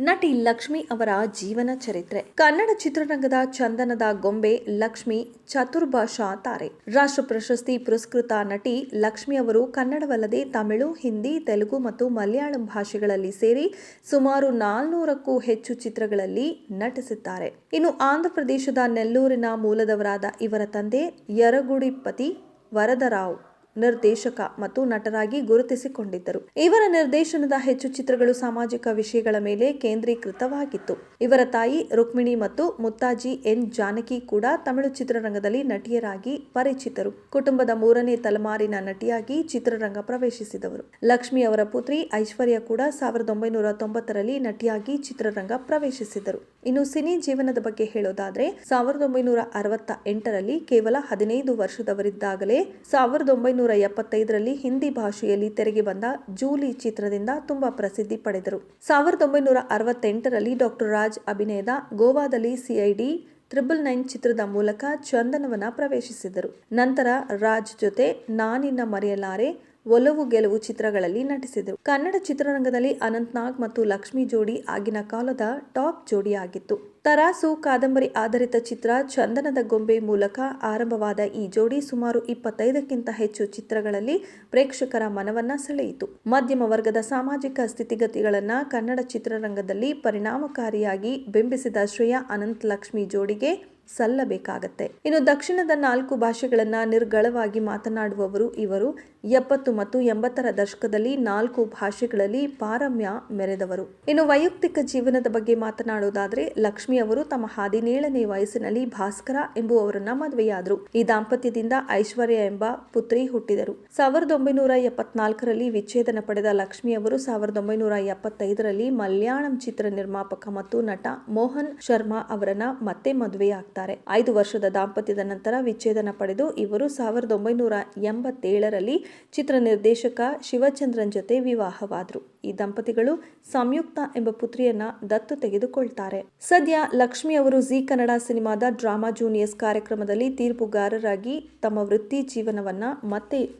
ನಟಿ ಲಕ್ಷ್ಮಿ ಅವರ ಜೀವನ ಚರಿತ್ರೆ. ಕನ್ನಡ ಚಿತ್ರರಂಗದ ಚಂದನದ ಗೊಂಬೆ ಲಕ್ಷ್ಮಿ ಚತುರ್ಭಾಷಾ ತಾರೆ. ರಾಷ್ಟ್ರ ಪ್ರಶಸ್ತಿ ಪುರಸ್ಕೃತ ನಟಿ ಲಕ್ಷ್ಮಿ ಅವರು ಕನ್ನಡವಲ್ಲದೆ ತಮಿಳು, ಹಿಂದಿ, ತೆಲುಗು ಮತ್ತು ಮಲಯಾಳಂ ಭಾಷೆಗಳಲ್ಲಿ ಸೇರಿ ಸುಮಾರು ನಾಲ್ನೂರಕ್ಕೂ ಹೆಚ್ಚು ಚಿತ್ರಗಳಲ್ಲಿ ನಟಿಸಿದ್ದಾರೆ. ಇನ್ನು ಆಂಧ್ರಪ್ರದೇಶದ ನೆಲ್ಲೂರಿನ ಮೂಲದವರಾದ ಇವರ ತಂದೆ ಯರಗುಡಿಪತಿ ವರದರಾವ್. ನಿರ್ದೇಶಕ ಮತ್ತು ನಟರಾಗಿ ಗುರುತಿಸಿಕೊಂಡಿದ್ದರು. ಇವರ ನಿರ್ದೇಶನದ ಹೆಚ್ಚು ಚಿತ್ರಗಳು ಸಾಮಾಜಿಕ ವಿಷಯಗಳ ಮೇಲೆ ಕೇಂದ್ರೀಕೃತವಾಗಿತ್ತು. ಇವರ ತಾಯಿ ರುಕ್ಮಿಣಿ ಮತ್ತು ಮುತ್ತಾಜಿ ಎನ್. ಜಾನಕಿ ಕೂಡ ತಮಿಳು ಚಿತ್ರರಂಗದಲ್ಲಿ ನಟಿಯರಾಗಿ ಪರಿಚಿತರು. ಕುಟುಂಬದ ಮೂರನೇ ತಲೆಮಾರಿನ ನಟಿಯಾಗಿ ಚಿತ್ರರಂಗ ಪ್ರವೇಶಿಸಿದವರು. ಲಕ್ಷ್ಮಿ ಅವರ ಪುತ್ರಿ ಐಶ್ವರ್ಯ ಕೂಡ ಸಾವಿರದ ಒಂಬೈನೂರ ತೊಂಬತ್ತರಲ್ಲಿ ನಟಿಯಾಗಿ ಚಿತ್ರರಂಗ ಪ್ರವೇಶಿಸಿದರು. ಇನ್ನು ಸಿನಿ ಜೀವನದ ಬಗ್ಗೆ ಹೇಳೋದಾದ್ರೆ, ಸಾವಿರದ ಒಂಬೈನೂರ ಅರವತ್ತ ಎಂಟರಲ್ಲಿ ಕೇವಲ ಹದಿನೈದು ವರ್ಷದವರಿದ್ದಾಗಲೇ ಸಾವಿರದ ಒಂಬೈನೂರ ಎಪ್ಪತ್ತೈದರಲ್ಲಿ ಹಿಂದಿ ಭಾಷೆಯಲ್ಲಿ ತೆರೆಗೆ ಬಂದ ಜೂಲಿ ಚಿತ್ರದಿಂದ ತುಂಬಾ ಪ್ರಸಿದ್ಧಿ ಪಡೆದರು. ಸಾವಿರದ ಒಂಬೈನೂರ ಅರವತ್ತೆಂಟರಲ್ಲಿ ಡಾಕ್ಟರ್ ರಾಜ್ ಅಭಿನಯದ ಗೋವಾದಲ್ಲಿ ಸಿಐಡಿ ತ್ರಿಬಲ್ ನೈನ್ ಚಿತ್ರದ ಮೂಲಕ ಚಂದನವನ ಪ್ರವೇಶಿಸಿದರು. ನಂತರ ರಾಜ್ ಜೊತೆ ನಾನಿನ್ನ ಮರೆಯಲಾರೆ ಒಲವು ಗೆಲುವು ಚಿತ್ರಗಳಲ್ಲಿ ನಟಿಸಿದರು. ಕನ್ನಡ ಚಿತ್ರರಂಗದಲ್ಲಿ ಅನಂತ್ನಾಗ್ ಮತ್ತು ಲಕ್ಷ್ಮಿ ಜೋಡಿ ಆಗಿನ ಕಾಲದ ಟಾಪ್ ಜೋಡಿಯಾಗಿತ್ತು. ತರಾಸು ಕಾದಂಬರಿ ಆಧಾರಿತ ಚಿತ್ರ ಚಂದನದ ಗೊಂಬೆ ಮೂಲಕ ಆರಂಭವಾದ ಈ ಜೋಡಿ ಸುಮಾರು ಇಪ್ಪತ್ತೈದಕ್ಕಿಂತ ಹೆಚ್ಚು ಚಿತ್ರಗಳಲ್ಲಿ ಪ್ರೇಕ್ಷಕರ ಮನವನ್ನ ಸೆಳೆಯಿತು. ಮಧ್ಯಮ ವರ್ಗದ ಸಾಮಾಜಿಕ ಸ್ಥಿತಿಗತಿಗಳನ್ನು ಕನ್ನಡ ಚಿತ್ರರಂಗದಲ್ಲಿ ಪರಿಣಾಮಕಾರಿಯಾಗಿ ಬಿಂಬಿಸಿದ ಶ್ರೇಯಾ ಅನಂತ್ ಲಕ್ಷ್ಮಿ ಜೋಡಿಗೆ ಸಲ್ಲಬೇಕಾಗತ್ತೆ. ಇನ್ನು ದಕ್ಷಿಣದ ನಾಲ್ಕು ಭಾಷೆಗಳನ್ನ ನಿರ್ಗಳವಾಗಿ ಮಾತನಾಡುವವರು ಇವರು ಎಪ್ಪತ್ತು ಮತ್ತು ಎಂಬತ್ತರ ದಶಕದಲ್ಲಿ ನಾಲ್ಕು ಭಾಷೆಗಳಲ್ಲಿ ಪಾರಮ್ಯ ಮೆರೆದವರು. ಇನ್ನು ವೈಯಕ್ತಿಕ ಜೀವನದ ಬಗ್ಗೆ ಮಾತನಾಡುವುದಾದರೆ, ಲಕ್ಷ್ಮಿ ಅವರು ತಮ್ಮ ಹದಿನೇಳನೇ ವಯಸ್ಸಿನಲ್ಲಿ ಭಾಸ್ಕರ ಎಂಬುವವರನ್ನ ಮದುವೆಯಾದರು. ಈ ದಾಂಪತ್ಯದಿಂದ ಐಶ್ವರ್ಯ ಎಂಬ ಪುತ್ರಿ ಹುಟ್ಟಿದರು. ಸಾವಿರದ ಒಂಬೈನೂರ ಎಪ್ಪತ್ನಾಲ್ಕರಲ್ಲಿ ವಿಚ್ಛೇದನ ಪಡೆದ ಲಕ್ಷ್ಮಿ ಅವರು ಸಾವಿರದ ಒಂಬೈನೂರ ಎಪ್ಪತ್ತೈದರಲ್ಲಿ ಮಲಯಾಳಂ ಚಿತ್ರ ನಿರ್ಮಾಪಕ ಮತ್ತು ನಟ ಮೋಹನ್ ಶರ್ಮಾ ಅವರನ್ನ ಮತ್ತೆ ಮದುವೆಯಾಗ್ತಾರೆ. ಐದು ವರ್ಷದ ದಾಂಪತ್ಯದ ನಂತರ ವಿಚ್ಛೇದನ ಪಡೆದು ಇವರು ಸಾವಿರದ ಒಂಬೈನೂರ ಎಂಬತ್ತೇಳರಲ್ಲಿ ಚಿತ್ರ ನಿರ್ದೇಶಕ ಶಿವಚಂದ್ರನ್ ಜೊತೆ ವಿವಾಹವಾದರು. ಈ ದಂಪತಿಗಳು ಸಂಯುಕ್ತ ಎಂಬ ಪುತ್ರಿಯನ್ನ ದತ್ತು ತೆಗೆದುಕೊಳ್ತಾರೆ. ಸದ್ಯ ಲಕ್ಷ್ಮಿ ಅವರು ಜಿ ಕನ್ನಡ ಸಿನಿಮಾದ ಡ್ರಾಮಾ ಜೂನಿಯರ್ಸ್ ಕಾರ್ಯಕ್ರಮದಲ್ಲಿ ತೀರ್ಪುಗಾರರಾಗಿ ತಮ್ಮ ವೃತ್ತಿ ಜೀವನವನ್ನ ಮತ್ತೆ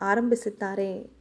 ಆರಂಭಿಸಿದ್ದಾರೆ.